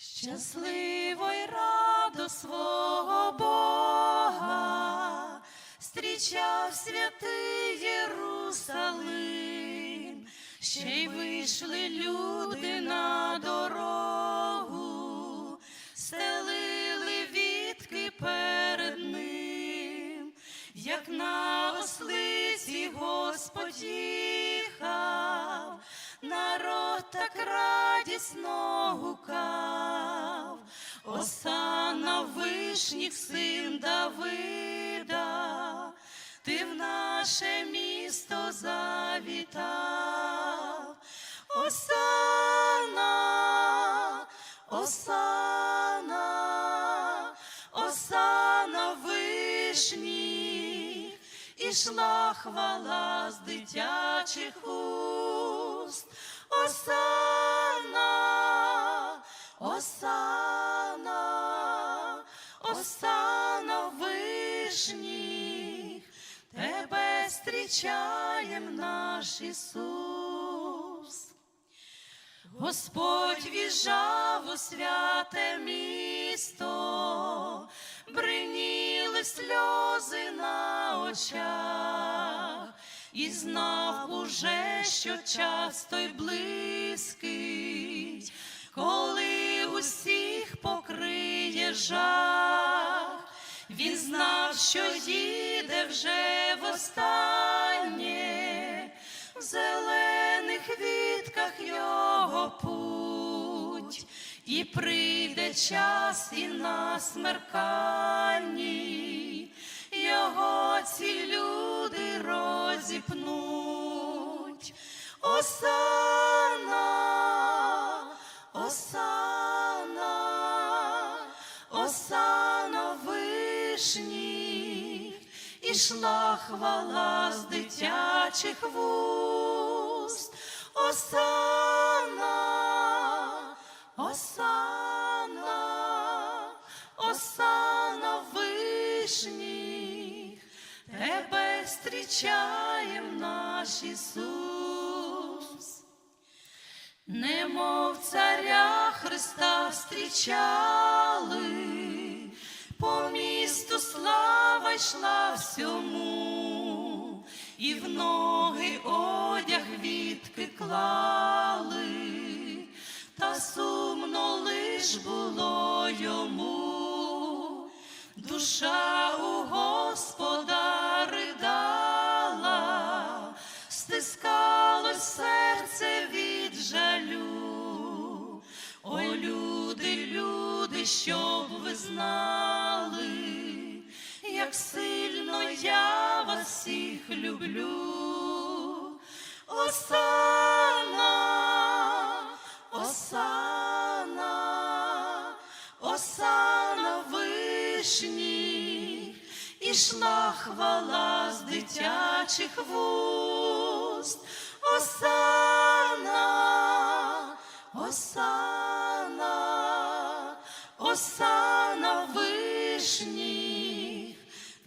Щасливо й радо свого Бога, стрічав святий Єрусалим, ще й вийшли люди на дорогу, так радісно гукав, Осана вишніх син Давида, ти в наше місто завітав, Осана, Осана, Осана вишніх, ішла хвала з дитячих уст. Осана, Осана, Осана вишніх, тебе зустрічаєм наш Ісус. Господь в'їжджав у святе місто, бриніли сльози на очах, і знав уже, що час той близький, коли усіх покриє жах. Він знав, що їде вже востаннє, в зелених вітках його путь, і прийде час і на смерканні, його ці Осана, Осана, Осана вишніх, ішла хвала з дитячих вуст. Осана, Осана, Осана вишніх, тебе зустрічаєм наш Ісус. Христа встрічали, по місту слава йшла всьому, і в ноги одяг відки клали, та сумно лиш було йому, душа щоб ви знали, як сильно я вас всіх люблю. Осана, Осана, Осана вишніх, ішла хвала з дитячих вуст. Осана, Осана, Осана вишніх,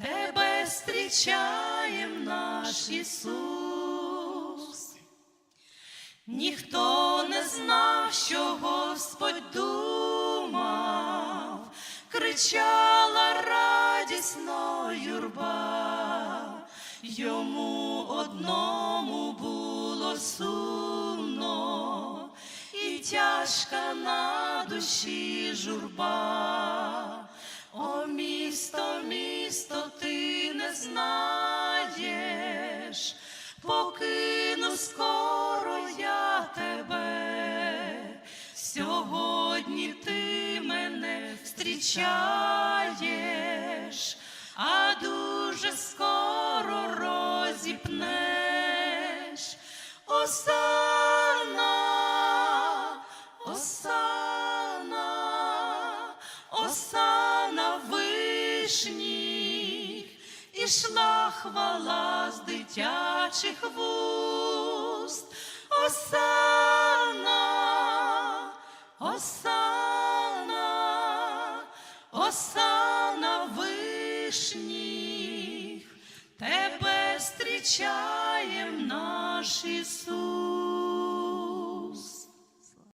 тебе зустрічаєм наш Ісус. Ніхто не знав, що Господь думав, кричала радісно юрба, йому тяжка на душі журба. О, місто, місто, ти не знаєш, покину скоро я тебе, сьогодні ти мене зустрічаєш, а дуже Осана вишніх, ішла хвала з дитячих вуст. Осана, Осана, Осана вишніх, тебе зустрічаєм наш Ісус.